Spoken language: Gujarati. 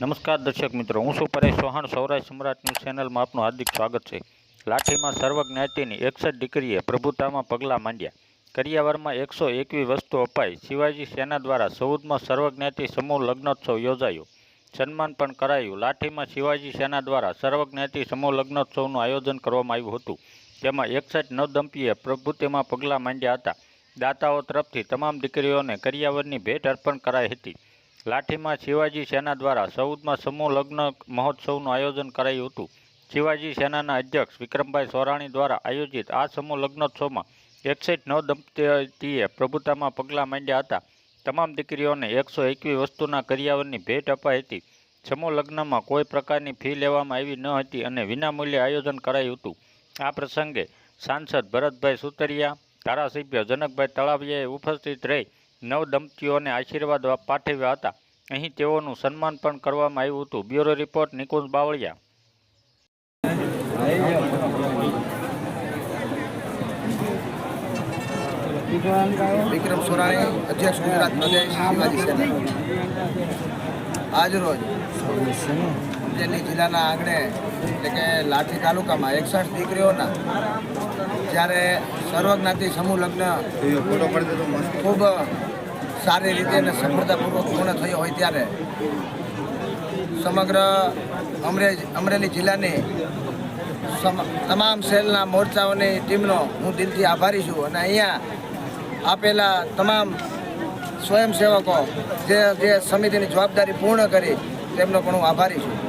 નમસ્કાર દર્શક મિત્રો, હું છું પરેશ ચૌહાણ, સૌરાષ્ટ્ર સમ્રાટ ન્યૂઝ ચેનલમાં આપનું હાર્દિક સ્વાગત છે. લાઠીમાં સર્વજ્ઞાતિની એકસઠ દીકરીએ પ્રભુતામાં પગલાં માંડ્યા. કરિયાવરમાં એકસો એકવી વસ્તુ અપાઈ. શિવાજી સેના દ્વારા ચૌદમાં સર્વજ્ઞાતિ સમૂહ લગ્નોત્સવ યોજાયો. સન્માન પણ કરાયું. લાઠીમાં શિવાજી સેના દ્વારા સર્વજ્ઞાતિ સમૂહ લગ્નોત્સવનું આયોજન કરવામાં આવ્યું હતું. તેમાં એકસઠ નવદંપીએ પ્રભુતિમાં પગલાં માંડ્યા હતા. દાતાઓ તરફથી તમામ દીકરીઓને કરિયાવરની ભેટ અર્પણ કરાઈ હતી. લાઠીમાં શિવાજી સેના દ્વારા ચૌદમાં સમૂહ લગ્ન મહોત્સવનું આયોજન કરાયું હતું. શિવાજી સેનાના અધ્યક્ષ વિક્રમભાઈ સોરાણી દ્વારા આયોજિત આ સમૂહ લગ્નોત્સવમાં એકસઠ નવ દંપતીએ પ્રભુતામાં પગલાં માંડ્યા હતા. તમામ દીકરીઓને એકસો એકવી વસ્તુના કરિયાવરની ભેટ અપાઈ હતી. સમૂહ લગ્નમાં કોઈ પ્રકારની ફી લેવામાં આવી ન હતી અને વિનામૂલ્યે આયોજન કરાયું હતું. આ પ્રસંગે સાંસદ ભરતભાઈ સુતરિયા, ધારાસભ્ય જનકભાઈ તળાવિયાએ ઉપસ્થિત રહી નવ દંપતીઓને આશીર્વાદ પાઠવ્યા હતા. અહીં તેઓનું સન્માન પણ કરવામાં આવ્યું હતું. Bureau report Nikunj Bavaliya. વિક્રમ સોરાણી અધ્યક્ષ ગુજરાત પ્રદેશ આજરોજ અમરેલી જિલ્લાના આંગણે એટલે કે લાઠી તાલુકામાં એકસઠ દીકરીઓના જ્યારે સર્વજ્ઞાતિ સમૂહ લગ્ન ખૂબ સારી રીતે અને સફળતાપૂર્વક પૂર્ણ થયો હોય ત્યારે સમગ્ર અમરેજ અમરેલી જિલ્લાની તમામ સેલના મોરચાઓની ટીમનો હું દિલથી આભારી છું અને અહીંયા આપેલા તમામ સ્વયંસેવકો જે જે સમિતિની જવાબદારી પૂર્ણ કરી તેમનો પણ હું આભારી છું.